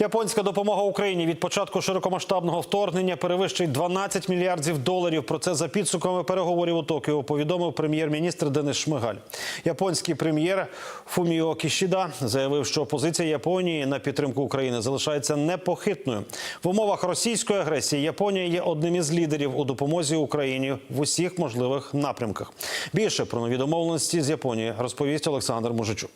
Японська допомога Україні від початку широкомасштабного вторгнення перевищить 12 мільярдів доларів. Про це за підсумками переговорів у Токіо повідомив прем'єр-міністр Денис Шмигаль. Японський прем'єр Фуміо Кішіда заявив, що позиція Японії на підтримку України залишається непохитною. В умовах російської агресії Японія є одним із лідерів у допомозі Україні в усіх можливих напрямках. Більше про нові домовленості з Японії розповість Олександр Мужичук.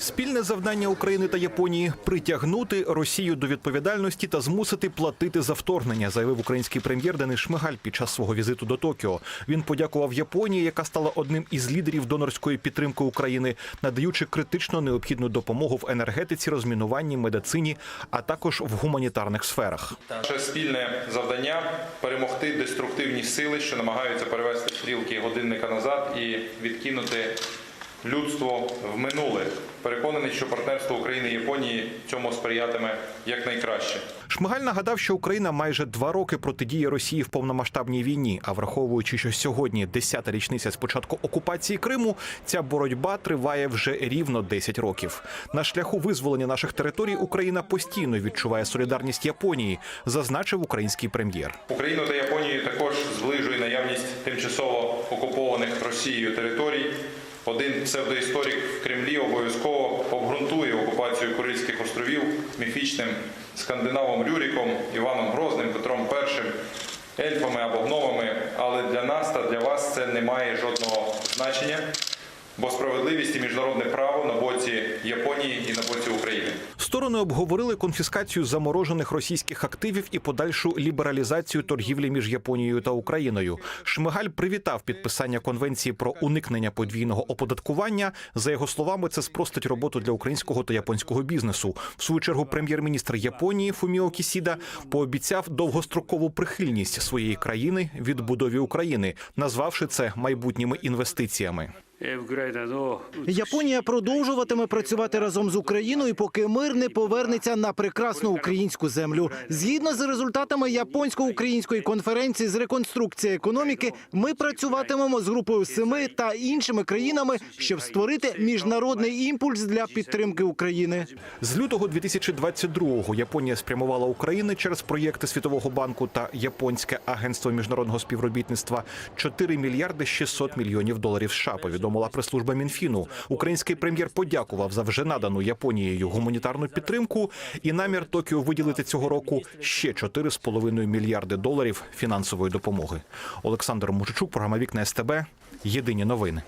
Спільне завдання України та Японії притягнути Росію до відповідальності та змусити платити за вторгнення, заявив український прем'єр Денис Шмигаль під час свого візиту до Токіо. Він подякував Японії, яка стала одним із лідерів донорської підтримки України, надаючи критично необхідну допомогу в енергетиці, розмінуванні, медицині, а також в гуманітарних сферах. Наше спільне завдання перемогти деструктивні сили, що намагаються перевести стрілки годинника назад і відкинути людство в минуле. Переконаний, що партнерство України і Японії цьому сприятиме якнайкраще. Шмигаль нагадав, що Україна майже два роки протидіє Росії в повномасштабній війні. А враховуючи, що сьогодні 10-та річниця з початку окупації Криму, ця боротьба триває вже рівно 10 років. На шляху визволення наших територій Україна постійно відчуває солідарність Японії, зазначив український прем'єр. Україну та Японію також зближує наявність тимчасово окупованих Росією територій. Один псевдоісторик в Кремлі обов'язково обґрунтує окупацію Курильських островів міфічним скандинавом Рюріком, Іваном Грозним, Петром І, ельфами або гномами. Але для нас та для вас це не має жодного значення, бо справедливість і міжнародне право на боці Японії і на боці України. Сторони обговорили конфіскацію заморожених російських активів і подальшу лібералізацію торгівлі між Японією та Україною. Шмигаль привітав підписання конвенції про уникнення подвійного оподаткування. За його словами, це спростить роботу для українського та японського бізнесу. В свою чергу, прем'єр-міністр Японії Фуміо Кісіда пообіцяв довгострокову прихильність своєї країни відбудові України, назвавши це майбутніми інвестиціями. Японія продовжуватиме працювати разом з Україною, поки мир не повернеться на прекрасну українську землю. Згідно з результатами японсько-української конференції з реконструкції економіки, ми працюватимемо з групою семи та іншими країнами, щоб створити міжнародний імпульс для підтримки України. З лютого 2022-го Японія спрямувала України через проєкти Світового банку та Японське агентство міжнародного співробітництва 4 мільярди 600 мільйонів доларів. США повідомляє. Повідомила прес-служба Мінфіну. Український прем'єр подякував за вже надану Японією гуманітарну підтримку і намір Токіо виділити цього року ще 4,5 мільярди доларів фінансової допомоги. Олександр Мужичук, програма Вікна СТБ. Єдині новини.